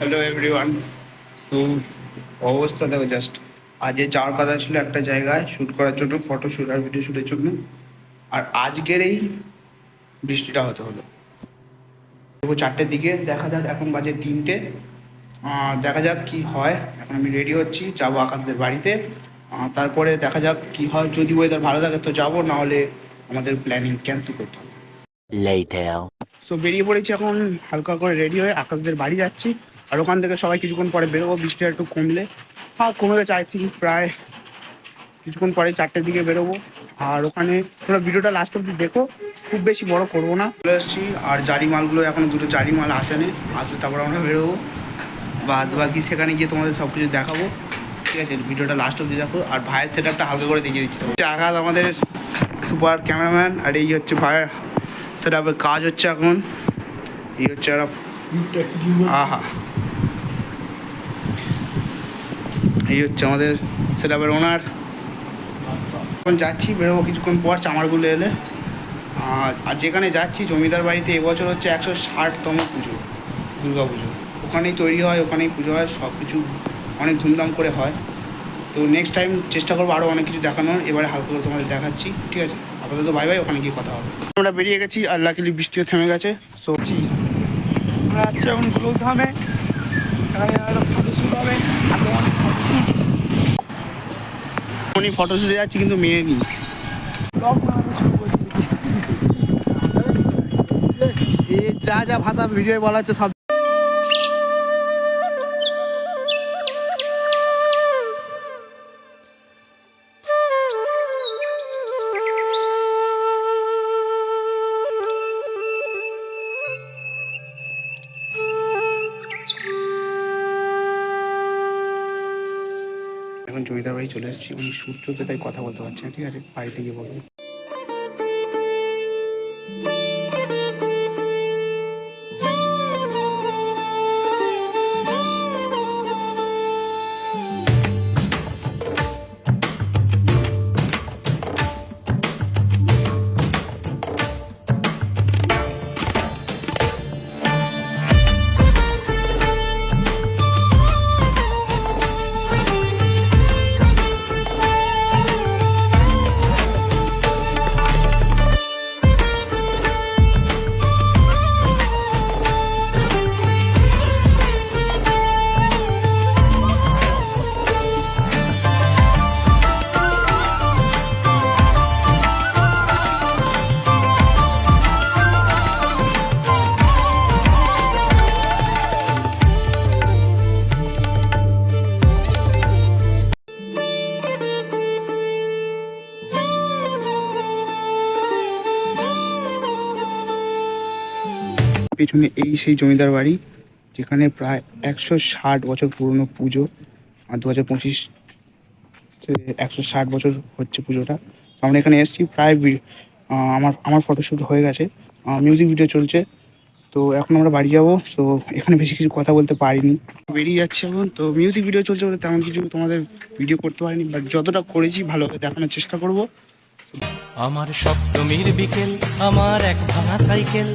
Hello everyone so অবস্থা দেখো just আজকে যাওয়ার কথা ছিল একটা জায়গায় শ্যুট করার জন্য ফটো শ্যুট আর ভিডিও শ্যুটের জন্য। আর আজকের এই বৃষ্টিটা হতে হলো। দেখো চারটের দিকে দেখা যাক এখন বাজে তিনটে। দেখা যাক কি হয়। এখন আমি রেডি হচ্ছি যাব আকাশদের বাড়িতে। তারপরে দেখা যাক কি হয়। যদি ওয়েদার ভালো থাকে তো যাব না হলে আমাদের প্ল্যানিং ক্যান্সেল করতে হবে. সো বেরিয়ে পড়েছি এখন হালকা করে রেডি হয়ে আকাশদের বাড়ি যাচ্ছি। আর ওখান থেকে সবাই কিছুক্ষণ পরে বেরোবো বৃষ্টিটা একটু কমলে। হ্যাঁ কমে গেছে আই থিঙ্ক প্রায় কিছুক্ষণ পরে চারটের দিকে বেরোবো। আর ওখানে তোমরা ভিডিওটা লাস্ট অব্দি দেখো খুব বেশি বড় করব না। চলে এসেছি আর জারি মালগুলো এখনও দুটো জারি মাল আসেনি আসলে তারপর আমরা বেরোবো। বাদ বাকি সেখানে গিয়ে তোমাদের সব কিছু দেখাবো। ঠিক আছে ভিডিওটা লাস্ট অব্দি দেখো আর ভাইয়ের সেট আপটা হালকা করে দেখিয়ে দিচ্ছি। আঘাত আমাদের সুপার ক্যামেরাম্যান আর এই হচ্ছে ভাইয়ের সেট কাজ হচ্ছে এখন। এই হচ্ছে আহা। এই হচ্ছে আমাদের সেট আপের ওনার এখন যাচ্ছি, বেরোবো কিছুক্ষণ পর চামারগুলো এলে। আর যেখানে যাচ্ছি, জমিদার বাড়িতে এবছর হচ্ছে একশো ষাটতম পুজো, দুর্গা পুজো। ওখানেই তৈরি হয়, ওখানেই পুজো হয়, সব কিছু অনেক ধুমধাম করে হয়। তো নেক্সট টাইম চেষ্টা করব আরও অনেক কিছু দেখানোর। এবারে হালকা করে তোমাদের দেখাচ্ছি, ঠিক আছে? আপাতত বাই বাই ওখানে গিয়ে কথা হবে। আমরা বেরিয়ে গেছি আর লাকিলি বৃষ্টিও থেমে গেছে সবজি আমরা যাচ্ছি এখন গোলকধামে হবে। আর তোমাদের উনি ফটো শুটে যাচ্ছি, কিন্তু মেয়ে এ যা যা ভাষা ভিডিও বলা হচ্ছে, সব জমিদার বাড়ি চলে এসেছি, উনি সূর্যকে তাই কথা বলতে পারছি না, ঠিক আছে? বাড়িতে গিয়ে বলব পেছনে এই সেই জমিদার বাড়ি, যেখানে প্রায় একশো ষাট বছর পুরনো পুজো, আর দু হাজার পঁচিশ একশো ষাট বছর হচ্ছে পুজোটা। আমরা এখানে এসেছি, প্রায় আমার আমার ফটোশ্যুট হয়ে গেছে। মিউজিক ভিডিও চলছে। তো এখন আমরা বাড়ি যাব, তো এখানে বেশি কিছু কথা বলতে পারিনি। বেরিয়ে যাচ্ছে এখন, তো মিউজিক ভিডিও চলছে বলে তেমন কিছু তোমাদের ভিডিও করতে পারিনি বাট যতটা করেছি ভালোভাবে দেখানোর চেষ্টা করব। আমার সপ্তমীর বিকেল, আমার এক ভাঙা সাইকেল।